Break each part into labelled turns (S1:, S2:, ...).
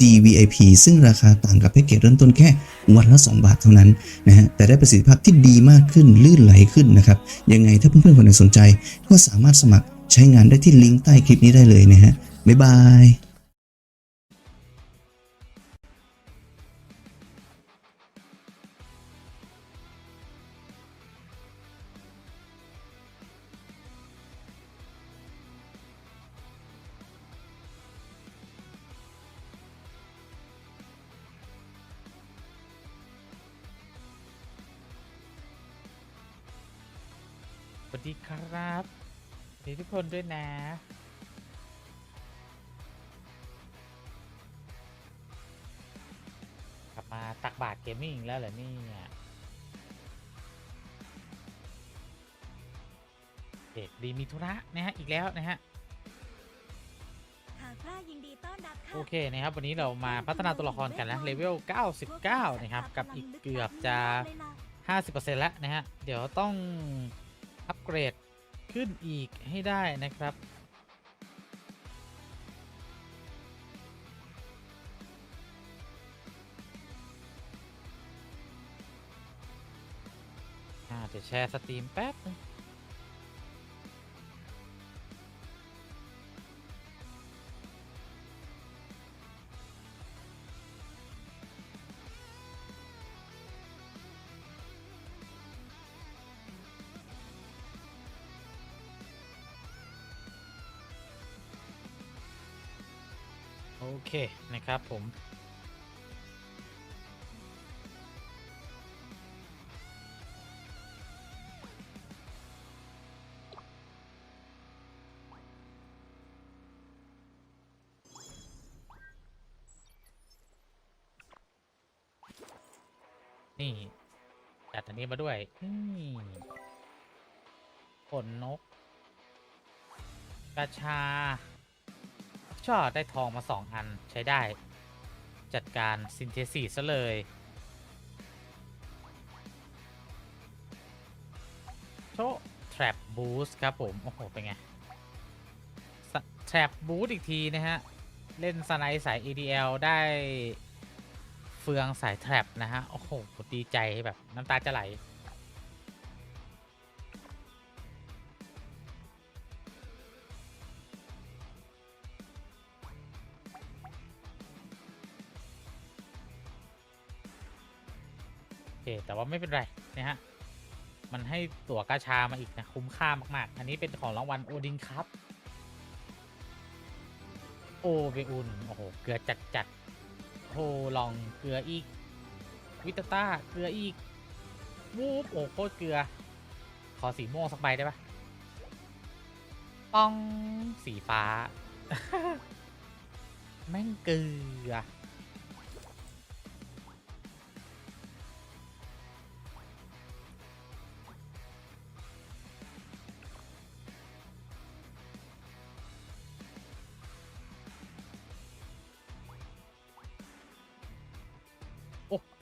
S1: GVIP ซึ่งราคาต่างกับแพ็กเกจเริ่มต้นแค่วันละ 2 บาทเท่านั้นนะฮะแต่ได้ประสิทธิภาพที่ดีมากขึ้นลื่นไหลขึ้นนะครับยังไงถ้าเพื่อนๆคนไหนสนใจ ก็สามารถสมัครใช้งานได้ที่ลิงก์ใต้คลิปนี้ได้เลยนะฮะบ๊ายบาย
S2: วัสดีครับสวัสดีทุกคนด้วยนะกลับมาตักบาทเกมมิ่งแล้วเหรอเนี่ยเด็กดีมีธุระนะฮะอีกแล้วนะฮะ
S3: ข่าวกล้ายินดีต้อนรับค่ะ
S2: โอเคนะครับ วันนี้เรามาพัฒนาตัวละครกันนะเลเวล 99 นะครับ กับอีกเกือบจะ 50%แล้วนะฮะ เดี๋ยวต้อง อัปเกรดขึ้นอีกให้ได้นะครับอ่าเดี๋ยวแชร์สตรีมแป๊บนึง เคนะครับผมนี่จัดอันนี้มาด้วยนี่ขนนก กระชา ชอได้ทองมาสองอันใช้ได้ จัดการซินเทซีซะเลย โชแทรปบูสครับผม โอ้โห เป็นไงแทรปบูสอีกทีนะฮะ เล่นสไนด์สาย EDL ได้เฟืองสายแทรปนะฮะ โอ้โห ดีใจแบบน้ำตาจะไหล เค แต่ว่าไม่เป็นไรนะฮะ มันให้ตั๋วกาชามาอีกนะ คุ้มค่ามาก ๆ อันนี้เป็นของรางวัลโอดินครับโอเบอุนโอ้โห เกลือจัดจัดๆโฮลองเกลืออีก วิตาต้าเกลืออีกวูบโอ้โคตรเกลือ ขอสีม่วงสักใบได้ปะป้องสีฟ้า แม่งเกลือ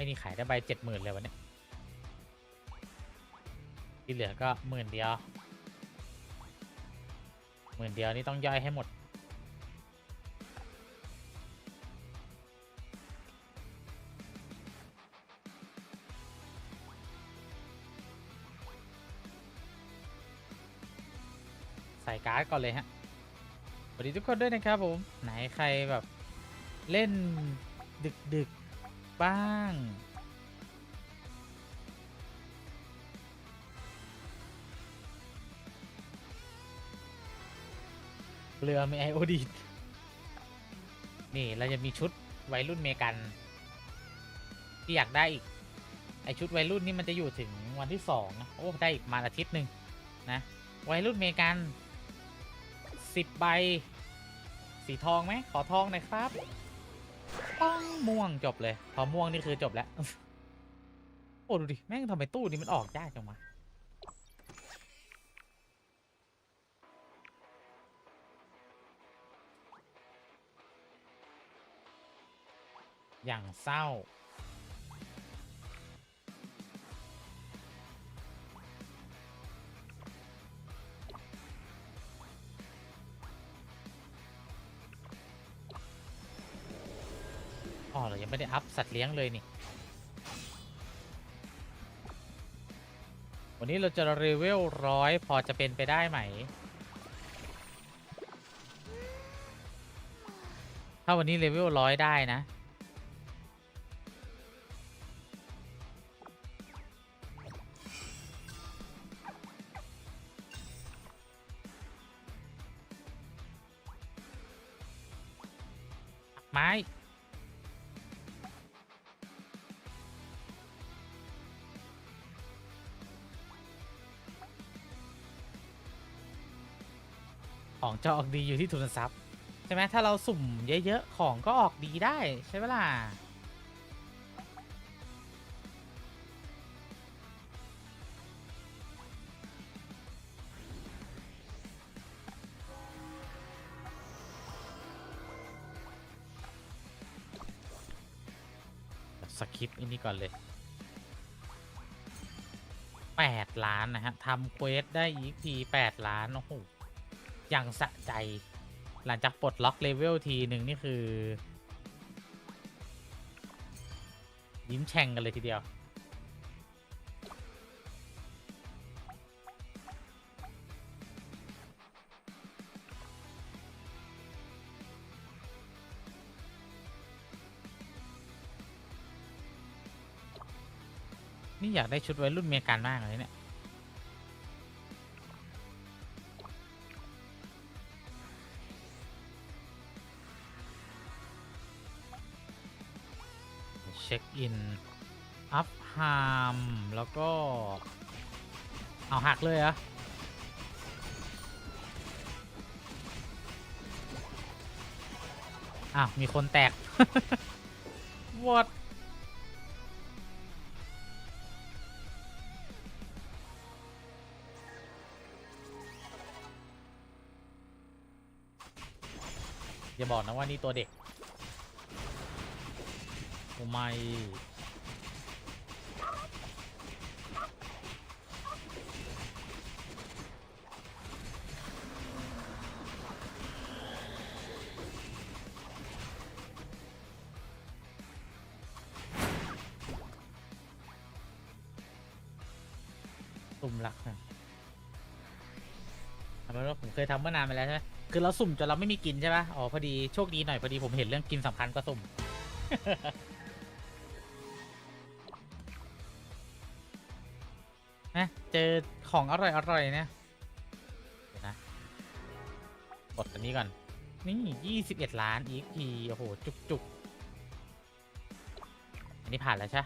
S2: นี่ขายได้ใบเจ็ดหมื่นเลยวันนี้ที่เหลือก็หมื่นเดียวหมื่นเดียวนี่ต้องย่อยให้หมด ใส่การ์ดก่อนเลยฮะสวัสดีทุกคนด้วยนะครับผม ไหนใครแบบเล่นดึกดึก้าง เรือมีไอโอดีนี่เราจะมีชุดวัยรุ่นเมกัน ที่อยากได้อีก ไอชุดวัยรุ่นนี่มันจะอยู่ถึงวันที่สองนะ โอ้ ได้อีกมาอาทิตย์หนึ่งนะ วัยรุ่นเมกันสิบใบ สีทองไหม ขอทองหน่อยครับ ป้องม่วงจบเลย พอม่วงนี่คือจบแล้ว โอ้ดูดิ แม่งทำไมตู้นี้มันออกยากจังวะอย่างเศร้า สัตว์เลี้ยงเลยนี่ วันนี้เราจะรีเวลร้อยพอจะเป็นไปได้ไหม ถ้าวันนี้เลเวลร้อยได้นะ จะออกดีอยู่ที่ทุนทรัพย์ใช่ไหมถ้าเราสุ่มเยอะๆ ของก็ออกดีได้ใช่ไหมล่ะสคิปอันนี้ก่อนเลย 8 ล้าน นะฮะทำเควสได้ EP 8ล้าน โอ้โห อย่างสะใจ หลังจากปลดล็อกเลเวลทีหนึ่งนี่คือ ยิ้มแฉ่งกันเลยทีเดียว นี่อยากได้ชุดไว้รุ่นเมียกันมากเลยเนี่ย ช็คอิน อัพฮามแล้วก็ เอาหักเลยอะอ้าว มีคนแตก วอดอย่าบอกนะว่านี่ตัวเด็ก โอไม่สุ่มรักนะทำไมว่าผมเคยทำเมื่อนานไปแล้วใช่ไหมคือเราสุ่มจนเราไม่มีกินใช่ปะอ๋อพอดีโชคดีหน่อยพอดีผมเห็นเรื่องกินสำคัญกว่าสุ่ม นะเจอของอร่อยอร่อยเนี่ยเดี๋ยวนะกดอันนี้ก่อน นี่ยี่สิบเอ็ดล้าน EXP โอ้โห จุกจุกอันนี้ผ่านแล้วใช่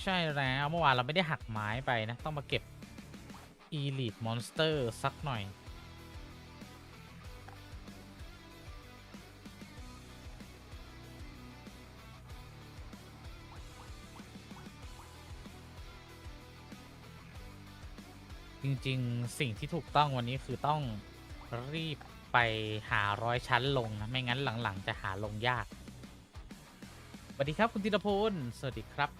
S2: ใช่แล้วเมื่อวานเราไม่ได้หักไม้ไปนะ ต้องมาเก็บ Elite Monster สักหน่อย จริงๆ สิ่งที่ถูกต้องวันนี้คือต้องรีบไปหาร้อยชั้นลงนะ ไม่งั้นหลังๆ จะหาลงยากสวัสดีครับคุณธีรพลสวัสดีครับ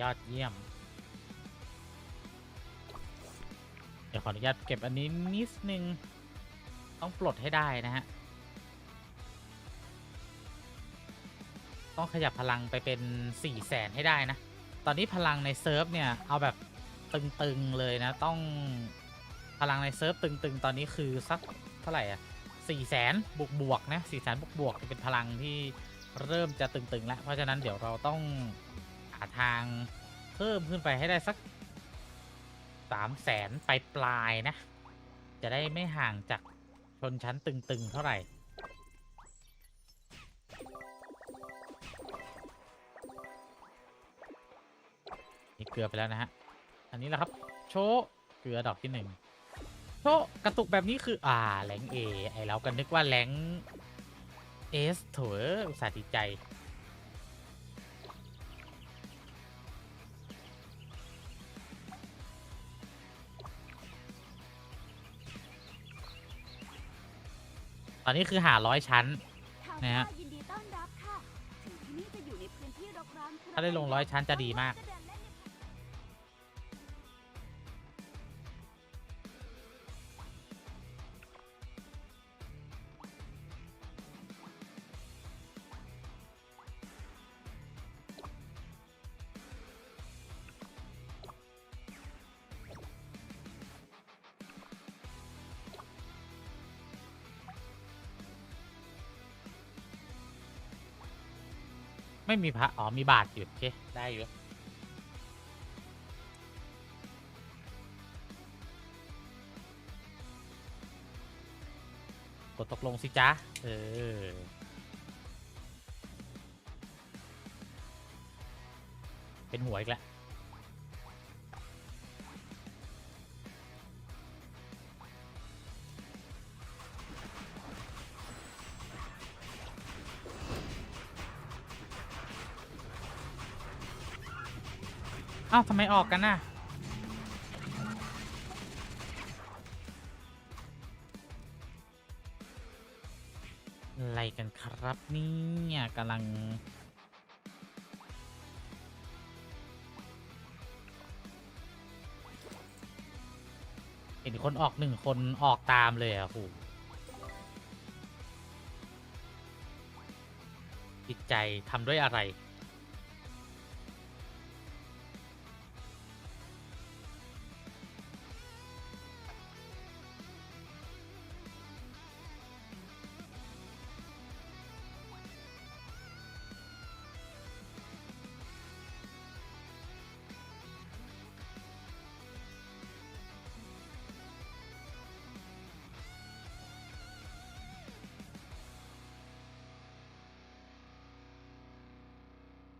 S2: ยอดเยี่ยม เดี๋ยวขออนุญาตเก็บอันนี้นิดนึง ต้องปลดให้ได้นะฮะ ต้องขยับพลังไปเป็น4ี่แสนให้ได้นะ ตอนนี้พลังในเซิร์ฟเนี่ย เอาแบบตึงๆเลยนะ ต้องพลังในเซิร์ฟตึงๆ ตอนนี้คือสักเท่าไหร่อะสี่แสนบวกบวกๆนะสี่แสนบวกบวกๆจะเป็นพลังที่เริ่มจะตึงๆแล้ว เพราะฉะนั้นเดี๋ยวเราต้องาทางเพิ่มขึ้นไปให้ได้สักสามแสนไปปลายนะ จะได้ไม่ห่างจากชนชั้นตึง ๆ เท่าไหร่ นี่เกลือไปแล้วนะฮะ อันนี้แหละครับ โชว์เกลือดอกที่หนึ่งโชว์กระตุกแบบนี้คืออ่าแรงเอไอเราก็นึกว่าแรงเอสถเอ้ยอุตส่าห์ดีใจ ตอนนี้คือหาร้อยชั้น
S3: ทาง
S2: นะฮะ
S3: ข้ายินดีต้อนรับค่ะถึงที่นี่จะอยู่ในพื้นที่รกร้าง
S2: ถ้าได้ลงร้อยชั้นจะดีมาก ไม่มีพระอ๋อมีบาทอยู่โอเคได้อยู่กดตกลงสิจ้าเออเป็นหัวอีกแล้ว อ้าทำไมออกกันน่ะอะไรกันครับเนี่ยกำลัง เห็นคนออกหนึ่งคนออกตามเลยอะโหจิตใจทำด้วยอะไร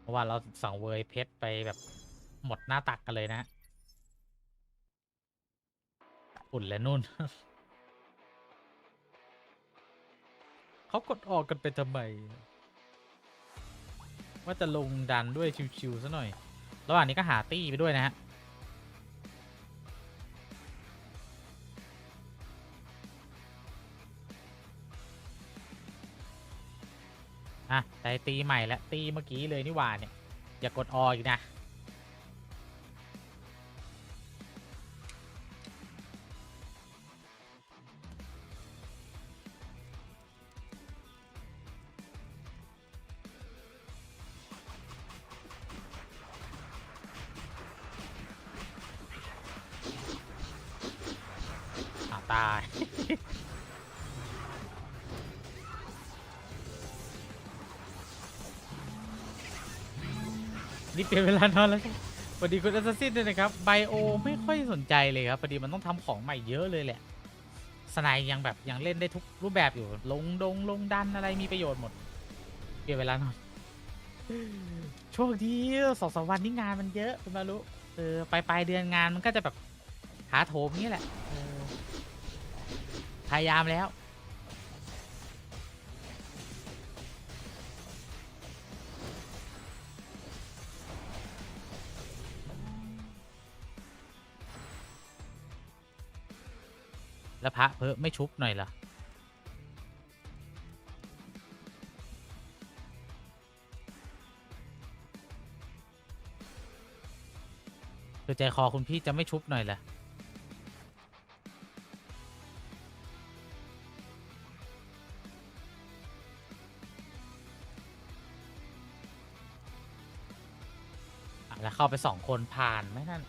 S2: ราะว่าเราสังเวยเพชรไปแบบหมดหน้าตักกันเลยนะฮะอุ่นและนุ่น เขากดออกกันไปทำไม ว่าจะลงดันด้วยชิวๆซะหน่อย ระหว่างนี้ก็หาตี้ไปด้วยนะฮะ อะได้ตีใหม่แล้วตีเมื่อกี้เลยนี่หว่าเนี่ย อย่ากดออีกนะ นี่เปลี่ยนเวลานอนแล้วใช่ไหมสวัสดีคุณอสซัสซินด้วยนะครับไบโอไม่ค่อยสนใจเลยครับพอดีมันต้องทำของใหม่เยอะเลยแหละสไนยังแบบยังเล่นได้ทุกรูปแบบอยู่ ลงดงลงดันอะไรมีประโยชน์หมดเปลี่ยนเวลานอนโชคดีสองสามวันนี้งานมันเยอะคุณมารุเออปลายปลายเดือนงานมันก็จะแบบหาโถมนี้แหละออพยายามแล้ว แล้วพระเพิ่ไม่ชุบหน่อยเหรอคือใจคอคุณพี่จะไม่ชุบหน่อยเหรออะแล้วเข้าไปสองคนผ่านไหมนั่น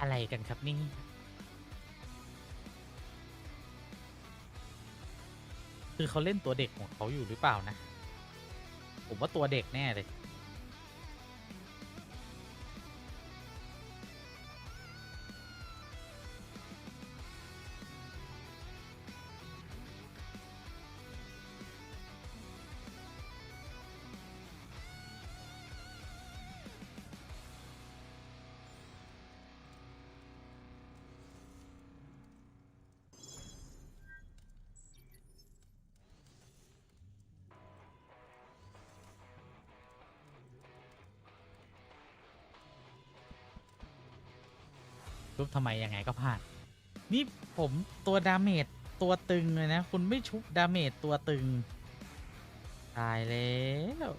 S2: อะไรกันครับนี่ คือเขาเล่นตัวเด็กของเขาอยู่หรือเปล่านะ ผมว่าตัวเด็กแน่เลย ชุบทำไมยังไงก็พลาด นี่ผมตัวดาเมจตัวตึงเลยนะ คุณไม่ชุบดาเมจตัวตึง ตายแล้ว